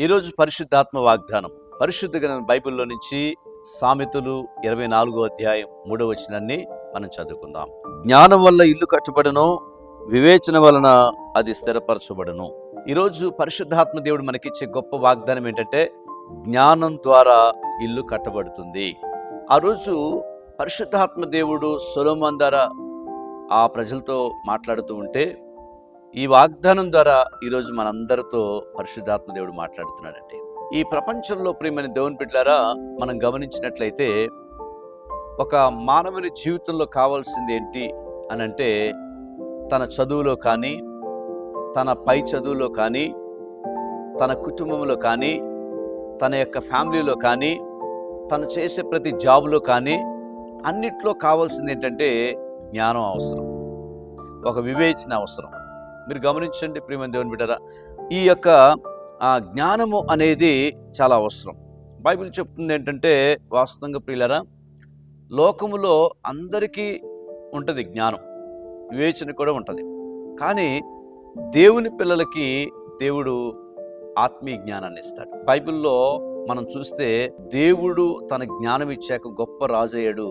ఈరోజు పరిశుద్ధాత్మ వాగ్దానం. పరిశుద్ధ గ్రంథం బైబిల్లో నుంచి సామెతలు ఇరవై నాలుగో అధ్యాయం మూడో వచనాన్ని మనం చదువుకుందాం. జ్ఞానం వల్ల ఇల్లు కట్టబడను వివేచన వలన అది స్థిరపరచబడను. ఈరోజు పరిశుద్ధాత్మ దేవుడు మనకిచ్చే గొప్ప వాగ్దానం ఏంటంటే జ్ఞానం ద్వారా ఇల్లు కట్టబడుతుంది. ఆ రోజు పరిశుద్ధాత్మ దేవుడు సొలోమన్ ద్వారా ఆ ప్రజలతో మాట్లాడుతూ ఉంటే ఈ వాగ్దానం ద్వారా ఈరోజు మనందరితో పరిశుద్ధాత్మ దేవుడు మాట్లాడుతున్నాడండి. ఈ ప్రపంచంలో ప్రియమైన దేవుని బిడ్డలారా మనం గమనించినట్లయితే ఒక మానవుని జీవితంలో కావాల్సింది ఏంటి అని అంటే తన చదువులో కానీ తన పై చదువులో కానీ తన కుటుంబంలో కానీ తన యొక్క ఫ్యామిలీలో కానీ తను చేసే ప్రతి జాబ్లో కానీ అన్నిట్లో కావాల్సింది ఏంటంటే జ్ఞానం అవసరం. ఒక వివేచన అవసరం. మీరు గమనించండి ప్రియమైన దేవుని బిడ్డరా ఈ యొక్క జ్ఞానము అనేది చాలా అవసరం. బైబిల్ చెప్తుంది ఏంటంటే వాస్తవంగా ప్రియులరా లోకములో అందరికీ ఉంటుంది జ్ఞానం వివేచన కూడా ఉంటుంది. కానీ దేవుని పిల్లలకి దేవుడు ఆత్మీయ జ్ఞానాన్ని ఇస్తాడు. బైబిల్లో మనం చూస్తే దేవుడు తన జ్ఞానం ఇచ్చాక గొప్ప రాజయ్యాడు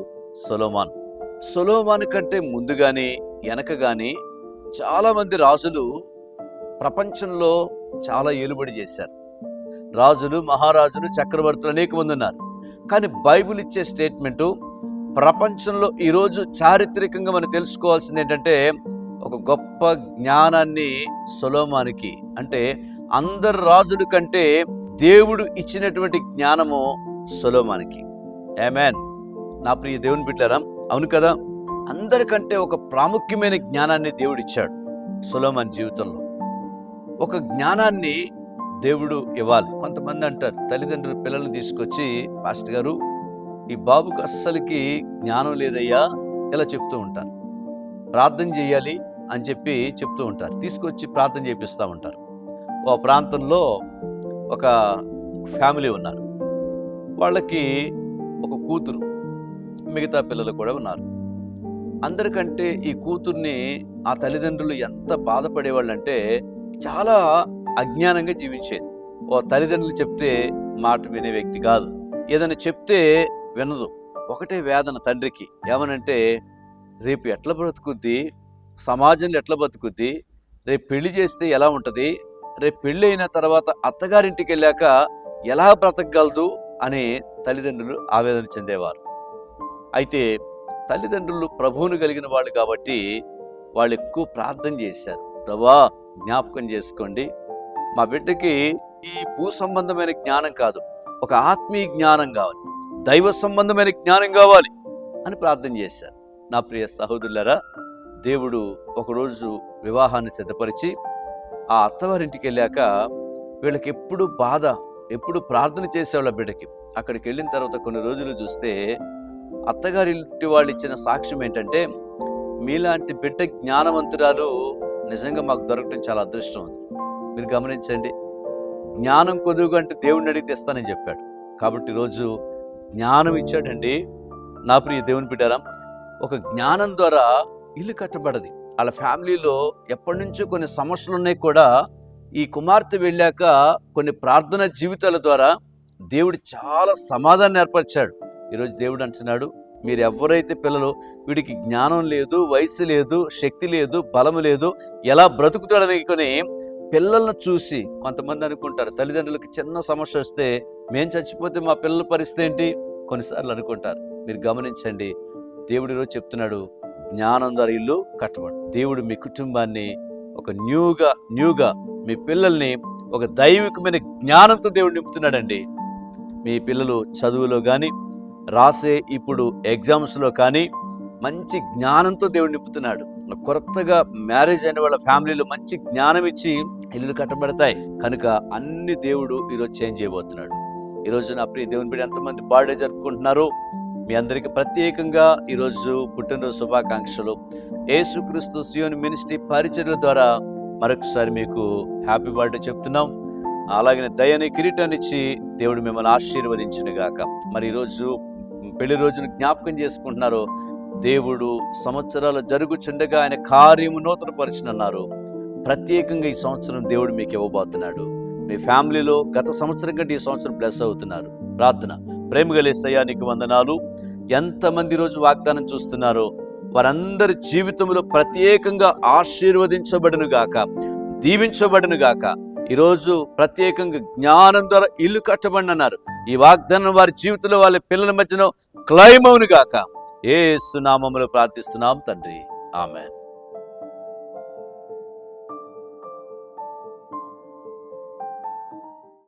సొలోమాన్. సొలోమాన్ కంటే ముందు కానీ వెనక కానీ చాలామంది రాజులు ప్రపంచంలో చాలా ఏలుబడి చేశారు. రాజులు మహారాజులు చక్రవర్తులు అనేక మంది ఉన్నారు. కానీ బైబిల్ ఇచ్చే స్టేట్మెంటు ప్రపంచంలో ఈరోజు చారిత్రకంగా మనం తెలుసుకోవాల్సింది ఏంటంటే ఒక గొప్ప జ్ఞానాన్ని సులోమానికి అంటే అందరు రాజుల కంటే దేవుడు ఇచ్చినటువంటి జ్ఞానము సులోమానికి. ఏమేన్ నా ప్రియ దేవుని బిడ్డారా అవును కదా? అందరికంటే ఒక ప్రాముఖ్యమైన జ్ఞానాన్ని దేవుడిచ్చాడు సులమన్ జీవితంలో. ఒక జ్ఞానాన్ని దేవుడు ఇవ్వాలి. కొంతమంది అంటారు తల్లిదండ్రులు పిల్లల్ని తీసుకొచ్చి పాస్టర్ గారు ఈ బాబుకు అస్సలకి జ్ఞానం లేదయ్యా ఇలా చెప్తూ ఉంటారు. ప్రార్థన చేయాలి అని చెప్పి చెప్తూ ఉంటారు. తీసుకొచ్చి ప్రార్థన చేపిస్తూ ఉంటారు. ఓ ప్రాంతంలో ఒక ఫ్యామిలీ ఉన్నారు. వాళ్ళకి ఒక కూతురు మిగతా పిల్లలు కూడా ఉన్నారు. అందరికంటే ఈ కూతుర్ని ఆ తల్లిదండ్రులు ఎంత బాధపడేవాళ్ళంటే చాలా అజ్ఞానంగా జీవించేది. ఓ తల్లిదండ్రులు చెప్తే మాట వినే వ్యక్తి కాదు. ఏదైనా చెప్తే వినదు. ఒకటే వేదన తండ్రికి. ఏమనంటే రేపు ఎట్లా బ్రతుకుద్ది? సమాజంలో ఎట్లా బ్రతుకుద్ది? రేపు పెళ్ళి చేస్తే ఎలా ఉంటుంది? రేపు పెళ్ళి అయిన తర్వాత అత్తగారింటికి వెళ్ళాక ఎలా బ్రతకగలదు? అని తల్లిదండ్రులు ఆవేదన చెందేవారు. అయితే తల్లిదండ్రులు ప్రభువును కలిగిన వాళ్ళు కాబట్టి వాళ్ళు ఎక్కువ ప్రార్థన చేశారు. ప్రభా జ్ఞాపకం చేసుకోండి. మా బిడ్డకి ఈ భూ సంబంధమైన జ్ఞానం కాదు ఒక ఆత్మీయ జ్ఞానం కావాలి. దైవ సంబంధమైన జ్ఞానం కావాలి అని ప్రార్థన చేశారు. నా ప్రియ సహోదరులరా దేవుడు ఒకరోజు వివాహాన్ని సిద్ధపరిచి ఆ అత్తవారింటికి వెళ్ళాక వీళ్ళకి ఎప్పుడు బాధ ఎప్పుడు ప్రార్థన చేసేవాళ్ళ బిడ్డకి. అక్కడికి వెళ్ళిన తర్వాత కొన్ని రోజులు చూస్తే అత్తగారి ఇంటి వాళ్ళు ఇచ్చిన సాక్ష్యం ఏంటంటే మీలాంటి బిడ్డ జ్ఞానవంతురాలు నిజంగా మాకు దొరకడం చాలా అదృష్టం ఉంది మీరు గమనించండి జ్ఞానం కొదువుగా అంటే దేవుడిని అడిగితే ఇస్తానని చెప్పాడు. కాబట్టి ఈరోజు జ్ఞానం ఇచ్చాడండి. నా ప్రియ దేవుని బిడ్డారా ఒక జ్ఞానం ద్వారా ఇల్లు కట్టబడది. వాళ్ళ ఫ్యామిలీలో ఎప్పటి నుంచో కొన్ని సమస్యలు ఉన్నాయి కూడా ఈ కుమార్తె వెళ్ళాక కొన్ని ప్రార్థన జీవితాల ద్వారా దేవుడు చాలా సమాధానం ఏర్పరిచాడు. ఈరోజు దేవుడు అంటున్నాడు మీరు ఎవరైతే పిల్లలు వీడికి జ్ఞానం లేదు వయసు లేదు శక్తి లేదు బలము లేదు ఎలా బ్రతుకుతాడని కొని పిల్లలను చూసి కొంతమంది అనుకుంటారు తల్లిదండ్రులకు చిన్న సమస్య వస్తే మేం చచ్చిపోతే మా పిల్లల పరిస్థితి ఏంటి? కొన్నిసార్లు అనుకుంటారు. మీరు గమనించండి దేవుడు ఈరోజు చెప్తున్నాడు జ్ఞానం ద్వారా ఇల్లు కట్టబడు దేవుడు మీ కుటుంబాన్ని ఒక న్యూగా న్యూగా మీ పిల్లల్ని ఒక దైవికమైన జ్ఞానంతో దేవుడు నింపుతున్నాడండి. మీ పిల్లలు చదువులో కానీ రాసే ఇప్పుడు ఎగ్జామ్స్లో కానీ మంచి జ్ఞానంతో దేవుడు నింపుతున్నాడు. కొత్తగా మ్యారేజ్ అయిన వాళ్ళ ఫ్యామిలీలో మంచి జ్ఞానం ఇచ్చి ఇల్లు కట్టబడతాయి. కనుక అన్ని దేవుడు ఈరోజు చేంజ్ చేయబోతున్నాడు. ఈరోజు నా ప్రియ దేవుని బిడ్డ ఎంతమంది బర్త్డే జరుపుకుంటున్నారు మీ అందరికీ ప్రత్యేకంగా ఈరోజు పుట్టినరోజు శుభాకాంక్షలు. యేసుక్రీస్తు సియోని మినిస్ట్రీ పరిచర్ల ద్వారా మరొకసారి మీకు హ్యాపీ బర్త్డే చెప్తున్నాం. అలాగే దయని కిరీటాన్ని ఇచ్చి దేవుడు మిమ్మల్ని ఆశీర్వదించినగాక. మరి ఈరోజు పెళ్ళి రోజును జ్ఞాపకం చేసుకుంటున్నారు దేవుడు సంవత్సరాలు జరుగుచుండగా ఆయన కార్యము నూతనపరచునన్నారు. ప్రత్యేకంగా ఈ సంవత్సరం దేవుడు మీకు ఇవ్వబోతున్నాడు. మీ ఫ్యామిలీలో గత సంవత్సరం కంటే ఈ సంవత్సరం బ్లెస్ అవుతున్నారు. ప్రార్థన. ప్రేమ గలేసయ్యా నీకు వందనాలు. ఎంతమంది రోజు వాగ్దానం చూస్తున్నారో వారందరి జీవితంలో ప్రత్యేకంగా ఆశీర్వదించబడును గాక దీవించబడును గాక ఈరోజు ప్రత్యేకంగా జ్ఞానం ద్వారా ఇల్లు కట్టబడి అన్నారు. ఈ వాగ్దానం వారి జీవితంలో వాళ్ళ పిల్లల మధ్యన క్లైమవును గాక. ఏ సునామములో ప్రార్థిస్తున్నాం తండ్రి. ఆమెన్.